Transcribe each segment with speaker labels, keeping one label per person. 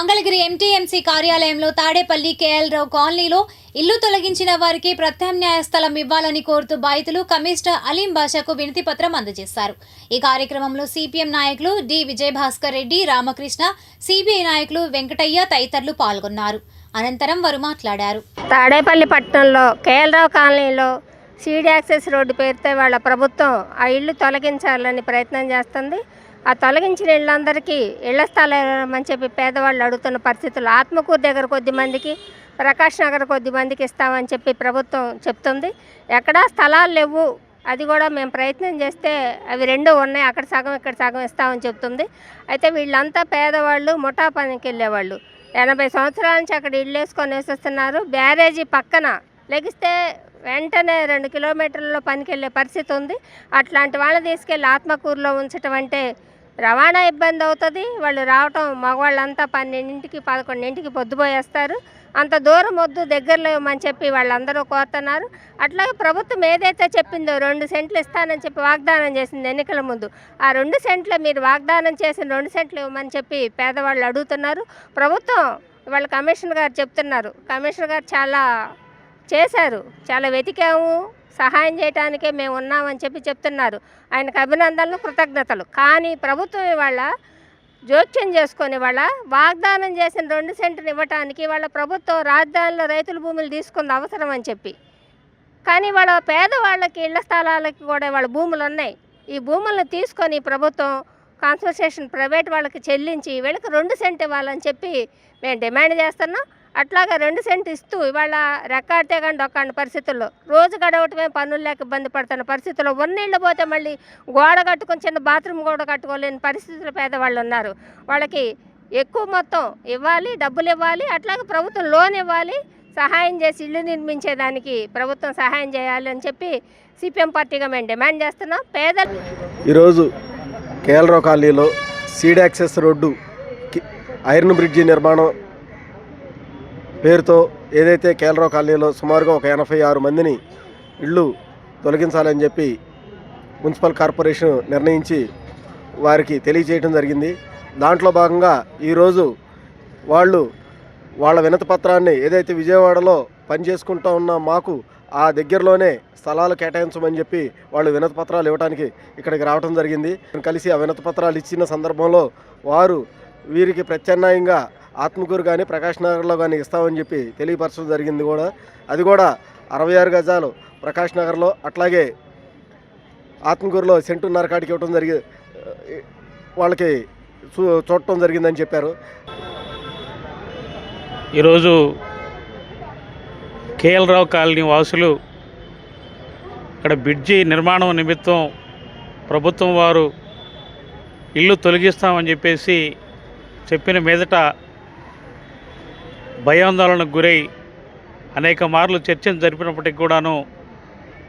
Speaker 1: Mangalagiri MTMC కార్యాలయంలో Tadepalli KL రావు కాలనీలో ఇల్లు తొలగించిన వారికి ప్రత్యామ్నాయ స్థలం ఇవ్వాలని కోరుతూ బాధితులు కమిషనర్ అలీం బాషాకు వినతి పత్రం అందజేశారు. ఈ కార్యక్రమంలో సిపిఎం నాయకులు డి విజయభాస్కర్ రెడ్డి రామకృష్ణ సిబిఐ నాయకులు వెంకటయ్య తదితరులు పాల్గొన్నారు. అనంతరం వారు మాట్లాడారు.
Speaker 2: తాడేపల్లి పట్టణంలో కేఎల్రావు కాలనీలో సీడ్ యాక్సెస్ రోడ్డు పేరుతో వాళ్ళ ప్రభుత్వం ఆ ఇల్లు తొలగించాలని ప్రయత్నం చేస్తుంది. ఆ తొలగించిన ఇళ్ళందరికీ ఇళ్ళ స్థలం అని చెప్పి పేదవాళ్ళు అడుగుతున్న పరిస్థితులు ఆత్మకూరు దగ్గర కొద్ది మందికి ప్రకాష్ నగర్ కొద్ది మందికి ఇస్తామని చెప్పి ప్రభుత్వం చెప్తుంది. ఎక్కడా స్థలాలు లేవు. అది కూడా మేము ప్రయత్నం చేస్తే అవి రెండు ఉన్నాయి. అక్కడ సగం ఇక్కడ సగం ఇస్తామని చెప్తుంది. అయితే వీళ్ళంతా పేదవాళ్ళు ముఠా పనికి వెళ్ళేవాళ్ళు. ఎనభై సంవత్సరాల నుంచి అక్కడ ఇల్లు వేసుకొని నివసిస్తున్నారు. బ్యారేజీ పక్కన లెగిస్తే వెంటనే రెండు కిలోమీటర్లలో పనికి వెళ్ళే పరిస్థితి ఉంది. అట్లాంటి వాళ్ళని తీసుకెళ్ళి ఆత్మకూరులో ఉంచటం అంటే రవాణా ఇబ్బంది అవుతుంది. వాళ్ళు రావటం మగవాళ్ళంతా పన్నెండింటికి పదకొండింటికి పొద్దుపోయేస్తారు. అంత దూరం వద్దు దగ్గరలో ఇవ్వమని చెప్పి వాళ్ళందరూ కోరుతున్నారు. అట్లాగే ప్రభుత్వం ఏదైతే చెప్పిందో రెండు సెంట్లు ఇస్తానని చెప్పి వాగ్దానం చేసింది ఎన్నికల ముందు. ఆ రెండు సెంట్లు మీరు వాగ్దానం చేసిన రెండు సెంట్లు ఇవ్వమని చెప్పి పేదవాళ్ళు అడుగుతున్నారు. ప్రభుత్వం వాళ్ళ కమిషనర్ గారు చెప్తున్నారు. కమిషనర్ గారు చాలా చేశారు. చాలా వెతికాము సహాయం చేయడానికే మేము ఉన్నామని చెప్పి చెప్తున్నారు. ఆయనకు అభినందనలు కృతజ్ఞతలు. కానీ ప్రభుత్వం ఇవాళ జోక్యం చేసుకొని వాళ్ళ వాగ్దానం చేసిన రెండు సెంట్లు ఇవ్వటానికి వాళ్ళ ప్రభుత్వం రాజధానిలో రైతుల భూములు తీసుకుంది అవసరం అని చెప్పి. కానీ వాళ్ళ పేదవాళ్ళకి ఇళ్ళ స్థలాలకి కూడా వాళ్ళ భూములు ఉన్నాయి. ఈ భూములను తీసుకొని ప్రభుత్వం కాన్సన్ట్రేషన్ ప్రైవేట్ వాళ్ళకి చెల్లించి వీళ్ళకి రెండు సెంట్ ఇవ్వాలని చెప్పి మేము డిమాండ్ చేస్తున్నాం. అట్లాగా రెండు సెంట్ ఇస్తూ ఇవాళ రెక్కాడితే కానీ డొక్కాడిన పరిస్థితుల్లో. రోజు గడవటమే పనులు లేక ఇబ్బంది పడుతున్న పరిస్థితుల్లో ఉన్నీళ్ళు పోతే మళ్ళీ గోడ కట్టుకొని చిన్న బాత్రూమ్ గోడ కట్టుకోలేని పరిస్థితుల్లో పేదవాళ్ళు ఉన్నారు. వాళ్ళకి ఎక్కువ మొత్తం ఇవ్వాలి డబ్బులు ఇవ్వాలి అట్లాగే ప్రభుత్వం లోన్ ఇవ్వాలి సహాయం చేసి ఇల్లు నిర్మించేదానికి ప్రభుత్వం సహాయం చేయాలి అని చెప్పి సిపిఎం పార్టీగా మేము డిమాండ్ చేస్తున్నాం. పేదలు
Speaker 3: ఈరోజు కేఎల్రో కాలనీలో seed access road iron bridge నిర్మాణం పేరుతో ఏదైతే కేలరావు కాలనీలో సుమారుగా ఒక ఎనభై ఆరు మందిని ఇళ్ళు తొలగించాలని చెప్పి మున్సిపల్ కార్పొరేషన్ నిర్ణయించి వారికి తెలియజేయడం జరిగింది. దాంట్లో భాగంగా ఈరోజు వాళ్ళు వాళ్ళ వినతి పత్రాన్ని ఏదైతే విజయవాడలో పనిచేసుకుంటూ ఉన్న మాకు ఆ దగ్గరలోనే స్థలాలు కేటాయించమని చెప్పి వాళ్ళు వినతి పత్రాలు ఇవ్వడానికి ఇక్కడికి రావడం జరిగింది. కలిసి ఆ వినతి పత్రాలు ఇచ్చిన సందర్భంలో వారు వీరికి ప్రత్యామ్నాయంగా ఆత్మకూరు కానీ ప్రకాష్ నగర్లో కానీ ఇస్తామని చెప్పి తెలియపరచడం జరిగింది కూడా. అది కూడా అరవై ఆరు గజాలు ప్రకాష్ నగర్లో అట్లాగే ఆత్మకూరులో సెంటున్నర కాడికి ఇవ్వడం జరిగి వాళ్ళకి చూ చూడటం జరిగిందని చెప్పారు.
Speaker 4: ఈరోజు కేఎల్ రావు కాలనీ వాసులు ఇక్కడ బ్రిడ్జి నిర్మాణం నిమిత్తం ప్రభుత్వం వారు ఇల్లు తొలగిస్తామని చెప్పేసి చెప్పిన మీదట భయాందోళనకు గురై అనేక మార్లు చర్చలు జరిపినప్పటికి కూడాను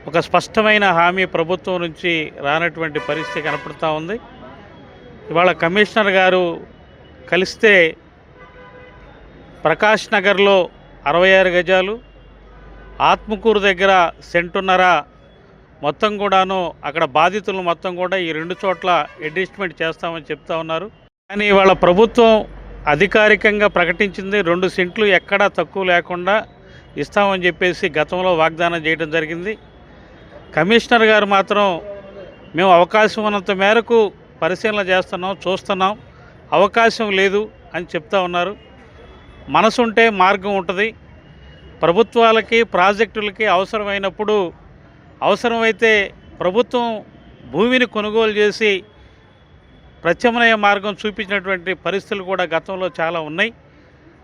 Speaker 4: ఒక స్పష్టమైన హామీ ప్రభుత్వం నుంచి రానటువంటి పరిస్థితి కనపడుతూ ఉంది. ఇవాళ కమిషనర్ గారు కలిస్తే ప్రకాష్ నగర్లో అరవై ఆరు గజాలు ఆత్మకూరు దగ్గర సెంటున్నర మొత్తం కూడాను అక్కడ బాధితులు మొత్తం కూడా ఈ రెండు చోట్ల అడ్జస్ట్మెంట్ చేస్తామని చెప్తా ఉన్నారు. కానీ ఇవాళ ప్రభుత్వం అధికారికంగా ప్రకటించింది. రెండు సెంట్లు ఎక్కడా తక్కువ లేకుండా ఇస్తామని చెప్పేసి గతంలో వాగ్దానం చేయడం జరిగింది. కమిషనర్ గారు మాత్రం మేము అవకాశం ఉన్నంత మేరకు పరిశీలన చేస్తున్నాం చూస్తున్నాం. అవకాశం లేదు అని చెప్తా ఉన్నారు. మనసుంటే మార్గం ఉంటుంది. ప్రభుత్వాలకి ప్రాజెక్టులకి అవసరమైనప్పుడు అవసరమైతే ప్రభుత్వం భూమిని కొనుగోలు చేసి ప్రత్యామ్నాయ మార్గం చూపించినటువంటి పరిస్థితులు కూడా గతంలో చాలా ఉన్నాయి.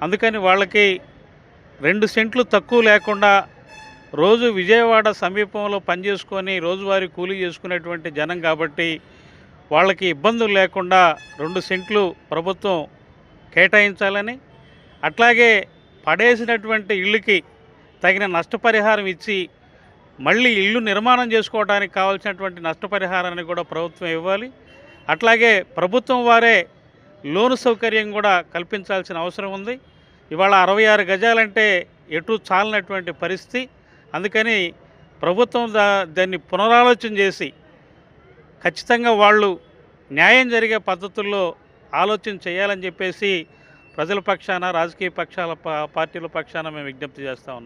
Speaker 4: అందుకని వాళ్ళకి రెండు సెంట్లు తక్కువ లేకుండా రోజు విజయవాడ సమీపంలో పనిచేసుకొని రోజువారీ కూలీ చేసుకునేటువంటి జనం కాబట్టి వాళ్ళకి ఇబ్బందులు లేకుండా రెండు సెంట్లు ప్రభుత్వం కేటాయించాలని అట్లాగే పడేసినటువంటి ఇళ్ళకి తగిన నష్టపరిహారం ఇచ్చి మళ్ళీ ఇల్లు నిర్మాణం చేసుకోవడానికి కావాల్సినటువంటి నష్టపరిహారాన్ని కూడా ప్రభుత్వం ఇవ్వాలి. అట్లాగే ప్రభుత్వం వారే లోను సౌకర్యం కూడా కల్పించాల్సిన అవసరం ఉంది. ఇవాళ అరవై ఆరు గజాలంటే ఎటు చాలినటువంటి పరిస్థితి. అందుకని ప్రభుత్వం దా దాన్ని పునరాలోచన చేసి ఖచ్చితంగా వాళ్ళు న్యాయం జరిగే పద్ధతుల్లో ఆలోచన చేయాలని చెప్పేసి ప్రజల పక్షాన రాజకీయ పక్షాల పార్టీల పక్షాన మేము విజ్ఞప్తి చేస్తూ ఉన్నాం.